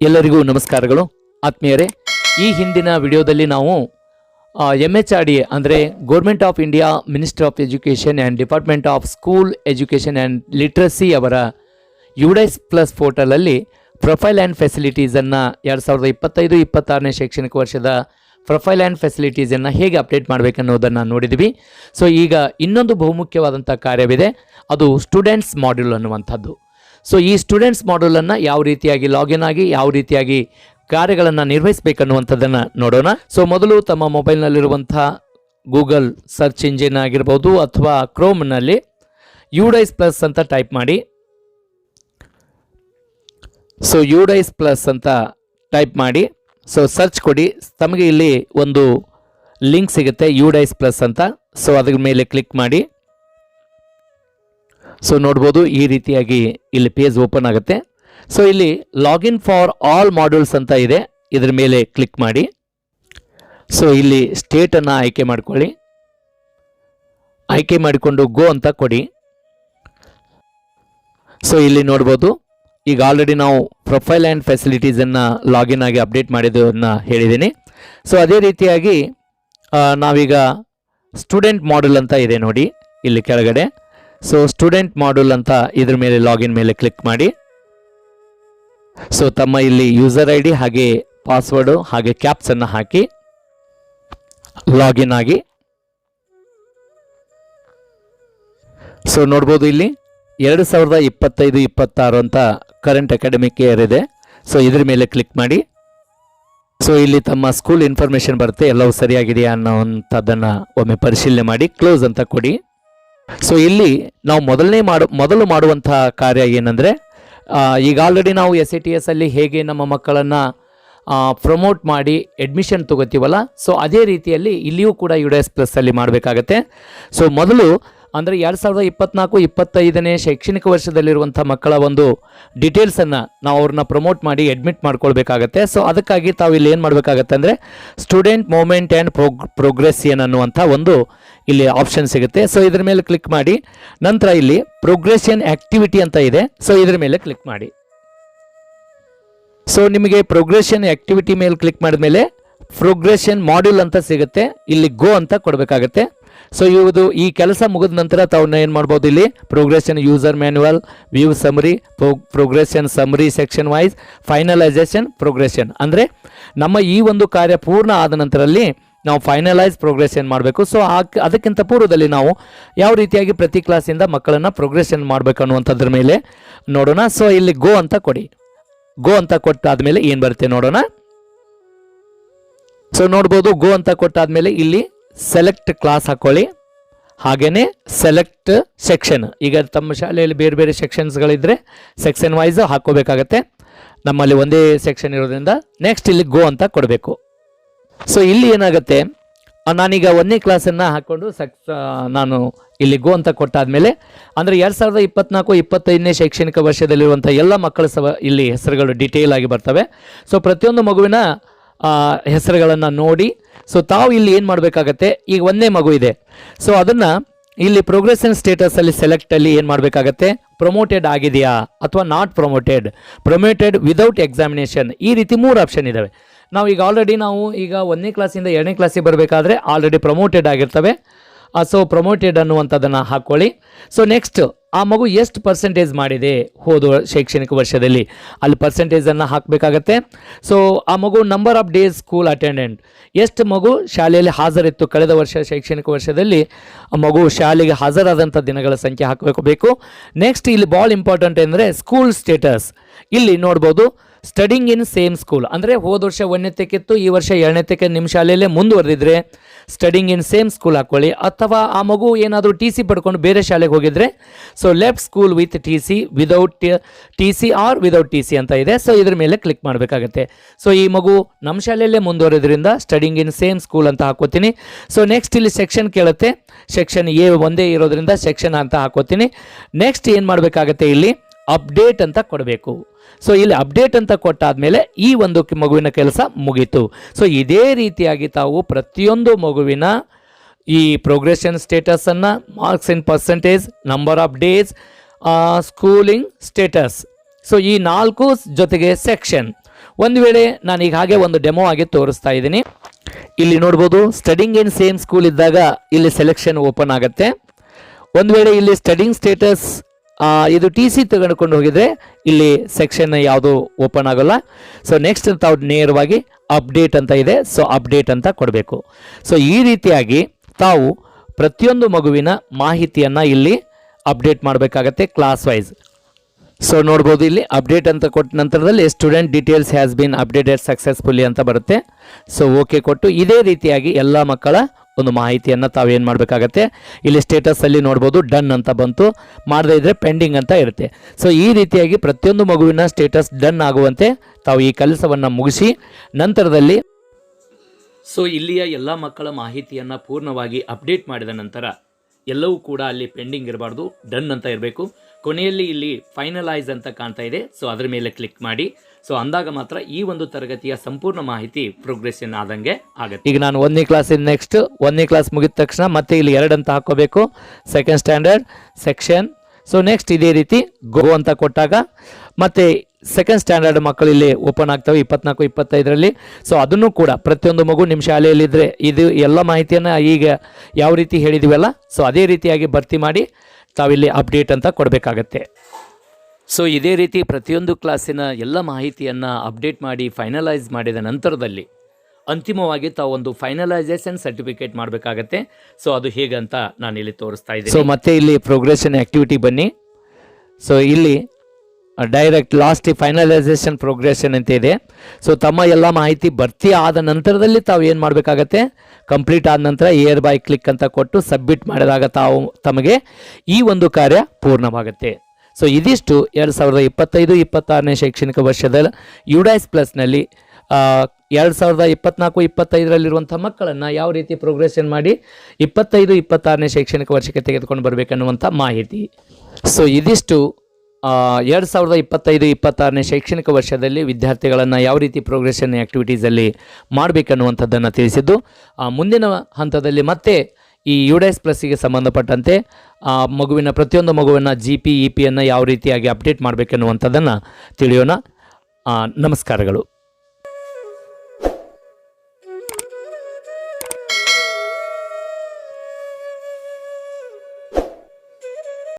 ಎಲ್ಲರಿಗೂ ನಮಸ್ಕಾರಗಳು. ಆತ್ಮೀಯರೇ, ಈ ಹಿಂದಿನ ವಿಡಿಯೋದಲ್ಲಿ ನಾವು ಎಂ ಎಚ್ ಆರ್ ಡಿ ಅಂದರೆ government of India ministry of education and department of school education and literacy ಅವರ ಯುಡೈಸ್ ಪ್ಲಸ್ ಪೋರ್ಟಲಲ್ಲಿ ಪ್ರೊಫೈಲ್ ಆ್ಯಂಡ್ ಫೆಸಿಲಿಟೀಸನ್ನು ಎರಡು ಸಾವಿರದ ಇಪ್ಪತ್ತೈದು, ಇಪ್ಪತ್ತಾರನೇ ಶೈಕ್ಷಣಿಕ ವರ್ಷದ ಪ್ರೊಫೈಲ್ ಆ್ಯಂಡ್ ಫೆಸಿಲಿಟೀಸನ್ನು ಹೇಗೆ ಅಪ್ಡೇಟ್ ಮಾಡಬೇಕನ್ನೋದನ್ನು ನೋಡಿದ್ವಿ. ಸೊ ಈಗ ಇನ್ನೊಂದು ಬಹುಮುಖ್ಯವಾದಂಥ ಕಾರ್ಯವಿದೆ. ಅದು ಸ್ಟೂಡೆಂಟ್ಸ್ ಮಾಡ್ಯೂಲ್ ಅನ್ನುವಂಥದ್ದು. ಸೊ ಈ ಸ್ಟೂಡೆಂಟ್ಸ್ ಮಾಡ್ಯೂಲನ್ನು ಯಾವ ರೀತಿಯಾಗಿ ಲಾಗಿನ್ ಆಗಿ, ಯಾವ ರೀತಿಯಾಗಿ ಕಾರ್ಯಗಳನ್ನು ನಿರ್ವಹಿಸಬೇಕನ್ನುವಂಥದ್ದನ್ನು ನೋಡೋಣ. ಸೊ ಮೊದಲು ತಮ್ಮ ಮೊಬೈಲ್ನಲ್ಲಿರುವಂಥ ಗೂಗಲ್ ಸರ್ಚ್ ಇಂಜಿನ್ ಆಗಿರ್ಬೋದು ಅಥವಾ ಕ್ರೋಮ್ನಲ್ಲಿ ಯುಡೈಸ್ ಪ್ಲಸ್ ಅಂತ ಟೈಪ್ ಮಾಡಿ. ಸೊ ಯುಡೈಸ್ ಪ್ಲಸ್ ಅಂತ ಟೈಪ್ ಮಾಡಿ. ಸೊ ಸರ್ಚ್ ಕೊಡಿ. ತಮಗೆ ಇಲ್ಲಿ ಒಂದು ಲಿಂಕ್ ಸಿಗುತ್ತೆ ಯುಡೈಸ್ ಪ್ಲಸ್ ಅಂತ. ಸೊ ಅದ್ರ ಮೇಲೆ ಕ್ಲಿಕ್ ಮಾಡಿ. ಸೊ ನೋಡ್ಬೋದು ಈ ರೀತಿಯಾಗಿ ಇಲ್ಲಿ ಪೇಜ್ ಓಪನ್ ಆಗುತ್ತೆ. ಸೊ ಇಲ್ಲಿ ಲಾಗಿನ್ ಫಾರ್ ಆಲ್ ಮಾಡ್ಯೂಲ್ಸ್ ಅಂತ ಇದೆ. ಇದರ ಮೇಲೆ ಕ್ಲಿಕ್ ಮಾಡಿ. ಸೊ ಇಲ್ಲಿ ಸ್ಟೇಟನ್ನು ಆಯ್ಕೆ ಮಾಡಿಕೊಳ್ಳಿ. ಆಯ್ಕೆ ಮಾಡಿಕೊಂಡು ಗೋ ಅಂತ ಕೊಡಿ. ಸೊ ಇಲ್ಲಿ ನೋಡ್ಬೋದು. ಈಗ ಆಲ್ರೆಡಿ ನಾವು ಪ್ರೊಫೈಲ್ ಆ್ಯಂಡ್ ಫೆಸಿಲಿಟೀಸನ್ನು ಲಾಗಿನ್ ಆಗಿ ಅಪ್ಡೇಟ್ ಮಾಡಿದ್ದನ್ನು ಹೇಳಿದ್ದೀನಿ. ಸೊ ಅದೇ ರೀತಿಯಾಗಿ ನಾವೀಗ ಸ್ಟೂಡೆಂಟ್ ಮಾಡ್ಯೂಲ್ ಅಂತ ಇದೆ ನೋಡಿ. ಇಲ್ಲಿ ಕೆಳಗಡೆ. ಸೊ ಸ್ಟೂಡೆಂಟ್ ಮಾಡ್ಯೂಲ್ ಅಂತ ಇದ್ರ ಮೇಲೆ ಲಾಗಿನ್ ಮೇಲೆ ಕ್ಲಿಕ್ ಮಾಡಿ. ಸೊ ತಮ್ಮ ಇಲ್ಲಿ ಯೂಸರ್ ಐ ಡಿ ಹಾಗೆ ಪಾಸ್ವರ್ಡು ಹಾಗೆ ಕ್ಯಾಪ್ಸನ್ನು ಹಾಕಿ ಲಾಗಿನ್ ಆಗಿ. ಸೊ ನೋಡ್ಬೋದು ಇಲ್ಲಿ ಎರಡು ಸಾವಿರದ ಇಪ್ಪತ್ತೈದು, ಇಪ್ಪತ್ತಾರು ಅಂತ ಕರೆಂಟ್ ಅಕಾಡೆಮಿಕ್ ಇಯರ್ ಇದೆ. ಸೊ ಇದ್ರ ಮೇಲೆ ಕ್ಲಿಕ್ ಮಾಡಿ. ಸೊ ಇಲ್ಲಿ ತಮ್ಮ ಸ್ಕೂಲ್ ಇನ್ಫಾರ್ಮೇಷನ್ ಬರುತ್ತೆ, ಎಲ್ಲವೂ ಸರಿಯಾಗಿದೆಯಾ ಅನ್ನೋವಂಥದ್ದನ್ನು ಒಮ್ಮೆ ಪರಿಶೀಲನೆ ಮಾಡಿ ಕ್ಲೋಸ್ ಅಂತ ಕೊಡಿ. ಸೊ ಇಲ್ಲಿ ನಾವು ಮೊದಲನೇ ಮಾಡು, ಮೊದಲು ಮಾಡುವಂಥ ಕಾರ್ಯ ಏನಂದರೆ ಈಗ ಆಲ್ರೆಡಿ ನಾವು ಎಸ್ ಎ ಟಿ ಎಸ್ ಅಲ್ಲಿ ಹೇಗೆ ನಮ್ಮ ಮಕ್ಕಳನ್ನು ಪ್ರಮೋಟ್ ಮಾಡಿ ಅಡ್ಮಿಷನ್ ತಗೋತೀವಲ್ಲ ಸೊ ಅದೇ ರೀತಿಯಲ್ಲಿ ಇಲ್ಲಿಯೂ ಕೂಡ ಯು ಡಿ ಎಸ್ ಪ್ಲಸ್ಸಲ್ಲಿ ಮಾಡಬೇಕಾಗತ್ತೆ. ಸೊ ಮೊದಲು ಅಂದರೆ ಎರಡು ಸಾವಿರದ ಇಪ್ಪತ್ನಾಲ್ಕು, ಇಪ್ಪತ್ತೈದನೇ ಶೈಕ್ಷಣಿಕ ವರ್ಷದಲ್ಲಿರುವಂಥ ಮಕ್ಕಳ ಒಂದು ಡೀಟೇಲ್ಸನ್ನು ನಾವು ಅವ್ರನ್ನ ಪ್ರಮೋಟ್ ಮಾಡಿ ಅಡ್ಮಿಟ್ ಮಾಡ್ಕೊಳ್ಬೇಕಾಗತ್ತೆ. ಸೊ ಅದಕ್ಕಾಗಿ ತಾವು ಇಲ್ಲಿ ಏನು ಮಾಡಬೇಕಾಗತ್ತೆ ಅಂದರೆ student movement and prog progression ಅನ್ನುವಂಥ ಒಂದು ಇಲ್ಲಿ ಆಪ್ಷನ್ ಸಿಗುತ್ತೆ. ಸೊ ಇದ್ರ ಮೇಲೆ ಕ್ಲಿಕ್ ಮಾಡಿ. ನಂತರ ಇಲ್ಲಿ ಪ್ರೋಗ್ರೆಷನ್ ಆ್ಯಕ್ಟಿವಿಟಿ ಅಂತ ಇದೆ. ಸೊ ಇದ್ರ ಮೇಲೆ ಕ್ಲಿಕ್ ಮಾಡಿ. ಸೊ ನಿಮಗೆ ಪ್ರೋಗ್ರೆಷನ್ ಆ್ಯಕ್ಟಿವಿಟಿ ಮೇಲೆ ಕ್ಲಿಕ್ ಮಾಡಿದ ಮೇಲೆ ಪ್ರೋಗ್ರೆಷನ್ ಮಾಡ್ಯೂಲ್ ಅಂತ ಸಿಗುತ್ತೆ. ಇಲ್ಲಿ ಗೋ ಅಂತ ಕೊಡಬೇಕಾಗತ್ತೆ. ಸೊ ಇವುದು ಈ ಕೆಲಸ ಮುಗಿದ ನಂತರ ತಾವು ಏನು ಮಾಡ್ಬೋದು ಇಲ್ಲಿ? Progression user manual view summary progression summary section wise finalisation progression ಅಂದರೆ ನಮ್ಮ ಈ ಒಂದು ಕಾರ್ಯ ಪೂರ್ಣ ಆದ ನಂತರಲ್ಲಿ ನಾವು ಫೈನಲೈಸ್ ಪ್ರೋಗ್ರೆಷನ್ ಮಾಡಬೇಕು. ಸೊ ಅದಕ್ಕಿಂತ ಪೂರ್ವದಲ್ಲಿ ನಾವು ಯಾವ ರೀತಿಯಾಗಿ ಪ್ರತಿ ಕ್ಲಾಸಿಂದ ಮಕ್ಕಳನ್ನು ಪ್ರೋಗ್ರೆಷನ್ ಮಾಡಬೇಕು ಅನ್ನುವಂಥದ್ರ ಮೇಲೆ ನೋಡೋಣ. ಸೊ ಇಲ್ಲಿ ಗೋ ಅಂತ ಕೊಡಿ. ಗೋ ಅಂತ ಕೊಟ್ಟಾದ್ಮೇಲೆ ಏನು ಬರುತ್ತೆ ನೋಡೋಣ. ಸೊ ನೋಡ್ಬೋದು ಗೋ ಅಂತ ಕೊಟ್ಟಾದ್ಮೇಲೆ ಇಲ್ಲಿ ಸೆಲೆಕ್ಟ್ ಕ್ಲಾಸ್ ಹಾಕೊಳ್ಳಿ. ಹಾಗೇ ಸೆಲೆಕ್ಟ್ ಸೆಕ್ಷನ್ ಈಗ ತಮ್ಮ ಶಾಲೆಯಲ್ಲಿ ಬೇರೆ ಬೇರೆ ಸೆಕ್ಷನ್ಸ್ಗಳಿದ್ದರೆ ಸೆಕ್ಷನ್ ವೈಸ್ ಹಾಕೋಬೇಕಾಗತ್ತೆ ನಮ್ಮಲ್ಲಿ ಒಂದೇ ಸೆಕ್ಷನ್ ಇರೋದ್ರಿಂದ ನೆಕ್ಸ್ಟ್ ಇಲ್ಲಿ ಗೋ ಅಂತ ಕೊಡಬೇಕು. ಸೊ ಇಲ್ಲಿ ಏನಾಗುತ್ತೆ? ನಾನೀಗ ಒಂದನೇ ಕ್ಲಾಸನ್ನು ಹಾಕ್ಕೊಂಡು ಸಕ್ಸ್ ನಾನು ಇಲ್ಲಿ ಗೋ ಅಂತ ಕೊಟ್ಟಾದ್ಮೇಲೆ, ಅಂದರೆ ಎರಡು ಸಾವಿರದ ಇಪ್ಪತ್ನಾಲ್ಕು, ಇಪ್ಪತ್ತೈದನೇ ಶೈಕ್ಷಣಿಕ ವರ್ಷದಲ್ಲಿರುವಂಥ ಎಲ್ಲ ಮಕ್ಕಳ ಸವ, ಇಲ್ಲಿ ಹೆಸರುಗಳು ಡಿಟೇಲ್ ಆಗಿ ಬರ್ತವೆ. ಸೊ ಪ್ರತಿಯೊಂದು ಮಗುವಿನ ಹೆಸರುಗಳನ್ನು ನೋಡಿ. ಸೊ ತಾವು ಇಲ್ಲಿ ಏನು ಮಾಡಬೇಕಾಗತ್ತೆ? ಈಗ ಒಂದೇ ಮಗು ಇದೆ. ಸೊ ಅದನ್ನು ಇಲ್ಲಿ ಪ್ರೋಗ್ರೆಷನ್ ಸ್ಟೇಟಸಲ್ಲಿ ಸೆಲೆಕ್ಟಲ್ಲಿ ಏನು ಮಾಡಬೇಕಾಗತ್ತೆ? ಪ್ರೊಮೋಟೆಡ್ ಆಗಿದೆಯಾ? ಅಥವಾ not promoted promoted without examination ಈ ರೀತಿ ಮೂರು ಆಪ್ಷನ್ ಇದ್ದಾವೆ ನಾವು ಈಗ ಆಲ್ರೆಡಿ ನಾವು ಈಗ ಒಂದನೇ ಕ್ಲಾಸಿಂದ ಎರಡನೇ ಕ್ಲಾಸಿಗೆ ಬರಬೇಕಾದ್ರೆ ಆಲ್ರೆಡಿ ಪ್ರಮೋಟೆಡ್ ಆಗಿರ್ತವೆ. ಸೊ ಪ್ರಮೋಟೆಡ್ ಅನ್ನುವಂಥದ್ದನ್ನು ಹಾಕ್ಕೊಳ್ಳಿ ಸೊ ನೆಕ್ಸ್ಟ್ ಆ ಮಗು ಎಷ್ಟು ಪರ್ಸೆಂಟೇಜ್ ಮಾಡಿದೆ ಹೋದ ಶೈಕ್ಷಣಿಕ ವರ್ಷದಲ್ಲಿ? ಅಲ್ಲಿ ಪರ್ಸೆಂಟೇಜನ್ನು ಹಾಕಬೇಕಾಗತ್ತೆ. ಸೊ ಆ ಮಗು number of days school attendant ಎಷ್ಟು ಮಗು ಶಾಲೆಯಲ್ಲಿ ಹಾಜರಿತ್ತು ಕಳೆದ ವರ್ಷ ಶೈಕ್ಷಣಿಕ ವರ್ಷದಲ್ಲಿ? ಆ ಮಗು ಶಾಲೆಗೆ ಹಾಜರಾದಂಥ ದಿನಗಳ ಸಂಖ್ಯೆ ಹಾಕಬೇಕು. ಬೇಕು ನೆಕ್ಸ್ಟ್ ಇಲ್ಲಿ ಭಾಳ ಇಂಪಾರ್ಟೆಂಟ್ ಅಂದರೆ ಸ್ಕೂಲ್ ಸ್ಟೇಟಸ್ ಇಲ್ಲಿ ನೋಡ್ಬೋದು ಸ್ಟಡಿಂಗ್ ಇನ್ ಸೇಮ್ ಸ್ಕೂಲ್ ಅಂದರೆ ಹೋದ ವರ್ಷ ಒಂದನೇತಕ್ಕಿತ್ತು ಈ ವರ್ಷ ಎರಡನೇತಕ್ಕೆ ನಿಮ್ಮ ಶಾಲೆಯಲ್ಲೇ ಮುಂದುವರೆದಿದ್ರೆ ಸ್ಟಡಿಂಗ್ ಇನ್ ಸೇಮ್ ಸ್ಕೂಲ್ ಹಾಕ್ಕೊಳ್ಳಿ ಅಥವಾ ಆ ಮಗು ಏನಾದರೂ ಟಿ ಸಿ ಪಡ್ಕೊಂಡು ಬೇರೆ ಶಾಲೆಗೆ ಹೋಗಿದ್ರೆ so left school with T C without T C or without T C ಅಂತ ಇದೆ. ಸೊ ಇದ್ರ ಮೇಲೆ ಕ್ಲಿಕ್ ಮಾಡಬೇಕಾಗತ್ತೆ. ಸೊ ಈ ಮಗು ನಮ್ಮ ಶಾಲೆಯಲ್ಲೇ ಮುಂದುವರೆದ್ರಿಂದ ಸ್ಟಡಿಂಗ್ ಇನ್ ಸೇಮ್ ಸ್ಕೂಲ್ ಅಂತ ಹಾಕೋತೀನಿ. ಸೊ ನೆಕ್ಸ್ಟ್ ಇಲ್ಲಿ ಸೆಕ್ಷನ್ ಕೇಳುತ್ತೆ. ಸೆಕ್ಷನ್ ಎ ಒಂದೇ ಇರೋದ್ರಿಂದ ಸೆಕ್ಷನ್ ಅಂತ ಹಾಕೋತೀನಿ. ನೆಕ್ಸ್ಟ್ ಏನು ಮಾಡಬೇಕಾಗತ್ತೆ ಇಲ್ಲಿ? ಅಪ್ಡೇಟ್ ಅಂತ ಕೊಡಬೇಕು. ಸೊ ಇಲ್ಲಿ ಅಪ್ಡೇಟ್ ಅಂತ ಕೊಟ್ಟಾದ್ಮೇಲೆ ಈ ಒಂದು ಮಗುವಿನ ಕೆಲಸ ಮುಗೀತು. ಸೊ ಇದೇ ರೀತಿಯಾಗಿ ತಾವು ಪ್ರತಿಯೊಂದು ಮಗುವಿನ ಈ progression ಸ್ಟೇಟಸನ್ನು marks in percentage number of days schooling status so ಈ ನಾಲ್ಕು ಜೊತೆಗೆ ಸೆಕ್ಷನ್ ಒಂದು ವೇಳೆ ನಾನು ಈಗ ಹಾಗೆ ಒಂದು ಡೆಮೋ ಆಗಿ ತೋರಿಸ್ತಾ ಇದ್ದೀನಿ. ಇಲ್ಲಿ ನೋಡ್ಬೋದು ಸ್ಟಡಿಂಗ್ ಇನ್ ಸೇಮ್ ಸ್ಕೂಲ್ ಇದ್ದಾಗ ಇಲ್ಲಿ ಸೆಲೆಕ್ಷನ್ ಓಪನ್ ಆಗುತ್ತೆ. ಒಂದು ವೇಳೆ ಇಲ್ಲಿ ಸ್ಟಡಿಂಗ್ ಸ್ಟೇಟಸ್ ಇದು ಟಿ ಸಿ ತೆಗೆದುಕೊಂಡು ಹೋಗಿದ್ರೆ ಇಲ್ಲಿ ಸೆಕ್ಷನ್ ಯಾವುದು ಓಪನ್ ಆಗೋಲ್ಲ. ಸೊ ನೆಕ್ಸ್ಟ್ ತಾವು ನೇರವಾಗಿ ಅಪ್ಡೇಟ್ ಅಂತ ಇದೆ. ಸೊ ಅಪ್ಡೇಟ್ ಅಂತ ಕೊಡಬೇಕು. ಸೊ ಈ ರೀತಿಯಾಗಿ ತಾವು ಪ್ರತಿಯೊಂದು ಮಗುವಿನ ಮಾಹಿತಿಯನ್ನು ಇಲ್ಲಿ ಅಪ್ಡೇಟ್ ಮಾಡಬೇಕಾಗತ್ತೆ ಕ್ಲಾಸ್ ವೈಸ್ ಸೊ ನೋಡ್ಬೋದು ಇಲ್ಲಿ ಅಪ್ಡೇಟ್ ಅಂತ ಕೊಟ್ಟ ನಂತರದಲ್ಲಿ student details has been updated successfully ಅಂತ ಬರುತ್ತೆ. ಸೊ ಓಕೆ ಕೊಟ್ಟು ಇದೇ ರೀತಿಯಾಗಿ ಎಲ್ಲ ಮಕ್ಕಳ ಒಂದು ಮಾಹಿತಿಯನ್ನು ತಾವೇನು ಮಾಡಬೇಕಾಗತ್ತೆ? ಇಲ್ಲಿ ಸ್ಟೇಟಸಲ್ಲಿ ನೋಡ್ಬೋದು ಡನ್ ಅಂತ ಬಂತು. ಮಾಡದೇ ಇದ್ದರೆ ಪೆಂಡಿಂಗ್ ಅಂತ ಇರುತ್ತೆ. ಸೊ ಈ ರೀತಿಯಾಗಿ ಪ್ರತಿಯೊಂದು ಮಗುವಿನ ಸ್ಟೇಟಸ್ ಡನ್ ಆಗುವಂತೆ ತಾವು ಈ ಕೆಲಸವನ್ನು ಮುಗಿಸಿ, ನಂತರದಲ್ಲಿ ಸೊ ಇಲ್ಲಿಯ ಎಲ್ಲ ಮಕ್ಕಳ ಮಾಹಿತಿಯನ್ನು ಪೂರ್ಣವಾಗಿ ಅಪ್ಡೇಟ್ ಮಾಡಿದ ನಂತರ ಎಲ್ಲವೂ ಕೂಡ ಅಲ್ಲಿ ಪೆಂಡಿಂಗ್ ಇರಬಾರ್ದು ಡನ್ ಅಂತ ಇರಬೇಕು. ಕೊನೆಯಲ್ಲಿ ಇಲ್ಲಿ ಫೈನಲೈಸ್ ಅಂತ ಕಾಣ್ತಾ ಇದೆ. ಸೊ ಅದರ ಮೇಲೆ ಕ್ಲಿಕ್ ಮಾಡಿ. ಸೊ ಅಂದಾಗ ಮಾತ್ರ ಈ ಒಂದು ತರಗತಿಯ ಸಂಪೂರ್ಣ ಮಾಹಿತಿ ಪ್ರೋಗ್ರೆಷನ್ ಆದಂಗೆ ಆಗುತ್ತೆ. ಈಗ ನಾನು ಒಂದನೇ ಕ್ಲಾಸಿನ ನೆಕ್ಸ್ಟ್ ಒಂದನೇ ಕ್ಲಾಸ್ ಮುಗಿದ ತಕ್ಷಣ ಮತ್ತೆ ಇಲ್ಲಿ ಎರಡು ಅಂತ ಹಾಕೋಬೇಕು. Second standard section so next ಇದೇ ರೀತಿ ಗೋ ಅಂತ ಕೊಟ್ಟಾಗ ಮತ್ತೆ ಸೆಕೆಂಡ್ ಸ್ಟ್ಯಾಂಡರ್ಡ್ ಮಕ್ಕಳು ಇಲ್ಲಿ ಓಪನ್ ಆಗ್ತವೆ, ಇಪ್ಪತ್ನಾಲ್ಕು, ಇಪ್ಪತ್ತೈದರಲ್ಲಿ. ಸೊ ಅದನ್ನು ಕೂಡ ಪ್ರತಿಯೊಂದು ಮಗು ನಿಮ್ಮ ಶಾಲೆಯಲ್ಲಿದ್ದರೆ ಇದು ಎಲ್ಲ ಮಾಹಿತಿಯನ್ನು ಈಗ ಯಾವ ರೀತಿ ಹೇಳಿದಿವಲ್ಲ ಸೊ ಅದೇ ರೀತಿಯಾಗಿ ಭರ್ತಿ ಮಾಡಿ ತಾವಿಲ್ಲಿ ಅಪ್ಡೇಟ್ ಅಂತ ಕೊಡಬೇಕಾಗತ್ತೆ. ಸೊ ಇದೇ ರೀತಿ ಪ್ರತಿಯೊಂದು ಕ್ಲಾಸಿನ ಎಲ್ಲ ಮಾಹಿತಿಯನ್ನು ಅಪ್ಡೇಟ್ ಮಾಡಿ ಫೈನಲೈಸ್ ಮಾಡಿದ ನಂತರದಲ್ಲಿ ಅಂತಿಮವಾಗಿ ತಾವು ಒಂದು ಫೈನಲೈಸೇಷನ್ ಸರ್ಟಿಫಿಕೇಟ್ ಮಾಡಬೇಕಾಗತ್ತೆ. ಸೊ ಅದು ಹೇಗಂತ ನಾನು ಇಲ್ಲಿ ತೋರಿಸ್ತಾ ಇದ್ದೀನಿ. ಸೊ ಮತ್ತೆ ಇಲ್ಲಿ ಪ್ರೋಗ್ರೆಷನ್ ಆ್ಯಕ್ಟಿವಿಟಿ ಬನ್ನಿ. ಸೊ ಇಲ್ಲಿ ಡೈರೆಕ್ಟ್ ಲಾಸ್ಟ್ ಫೈನಲೈಸೇಷನ್ ಪ್ರೋಗ್ರೆಷನ್ ಅಂತ ಇದೆ. ಸೊ ತಮ್ಮ ಎಲ್ಲ ಮಾಹಿತಿ ಭರ್ತಿ ಆದ ನಂತರದಲ್ಲಿ ತಾವು ಏನು ಮಾಡಬೇಕಾಗತ್ತೆ? ಕಂಪ್ಲೀಟ್ ಆದ ನಂತರ ಏರ್ ಬೈ ಕ್ಲಿಕ್ ಅಂತ ಕೊಟ್ಟು ಸಬ್ಮಿಟ್ ಮಾಡಿದಾಗ ತಾವು ತಮಗೆ ಈ ಒಂದು ಕಾರ್ಯ ಪೂರ್ಣವಾಗುತ್ತೆ. ಸೊ ಇದಿಷ್ಟು ಎರಡು ಸಾವಿರದ ಇಪ್ಪತ್ತೈದು, ಇಪ್ಪತ್ತಾರನೇ ಶೈಕ್ಷಣಿಕ ವರ್ಷದ ಯುಡೈಸ್ ಪ್ಲಸ್ನಲ್ಲಿ ಎರಡು ಸಾವಿರದ ಇಪ್ಪತ್ನಾಲ್ಕು ಇಪ್ಪತ್ತೈದರಲ್ಲಿರುವಂಥ ಮಕ್ಕಳನ್ನು ಯಾವ ರೀತಿ ಪ್ರೋಗ್ರೆಷನ್ ಮಾಡಿ ಇಪ್ಪತ್ತೈದು, ಇಪ್ಪತ್ತಾರನೇ ಶೈಕ್ಷಣಿಕ ವರ್ಷಕ್ಕೆ ತೆಗೆದುಕೊಂಡು ಬರಬೇಕನ್ನುವಂಥ ಮಾಹಿತಿ. ಸೊ ಇದಿಷ್ಟು ಎರಡು ಸಾವಿರದ ಇಪ್ಪತ್ತೈದು, ಇಪ್ಪತ್ತಾರನೇ ಶೈಕ್ಷಣಿಕ ವರ್ಷದಲ್ಲಿ ವಿದ್ಯಾರ್ಥಿಗಳನ್ನು ಯಾವ ರೀತಿ ಪ್ರೋಗ್ರೆಷನ್ ಆ್ಯಕ್ಟಿವಿಟೀಸಲ್ಲಿ ಮಾಡಬೇಕನ್ನುವಂಥದ್ದನ್ನು ತಿಳಿಸಿದ್ದು ಮುಂದಿನ ಹಂತದಲ್ಲಿ ಮತ್ತೆ ಈ ಯು ಡಿ ಎಸ್ ಪ್ಲಸ್ಸಿಗೆ ಸಂಬಂಧಪಟ್ಟಂತೆ, ಆ, ಮಗುವಿನ ಪ್ರತಿಯೊಂದು ಮಗುವಿನ ಜಿ ಪಿ ಇ ಪಿಯನ್ನು ಯಾವ ರೀತಿಯಾಗಿ ಅಪ್ಡೇಟ್ ಮಾಡಬೇಕೆನ್ನುವಂಥದ್ದನ್ನು ತಿಳಿಯೋಣ. ನಮಸ್ಕಾರಗಳು.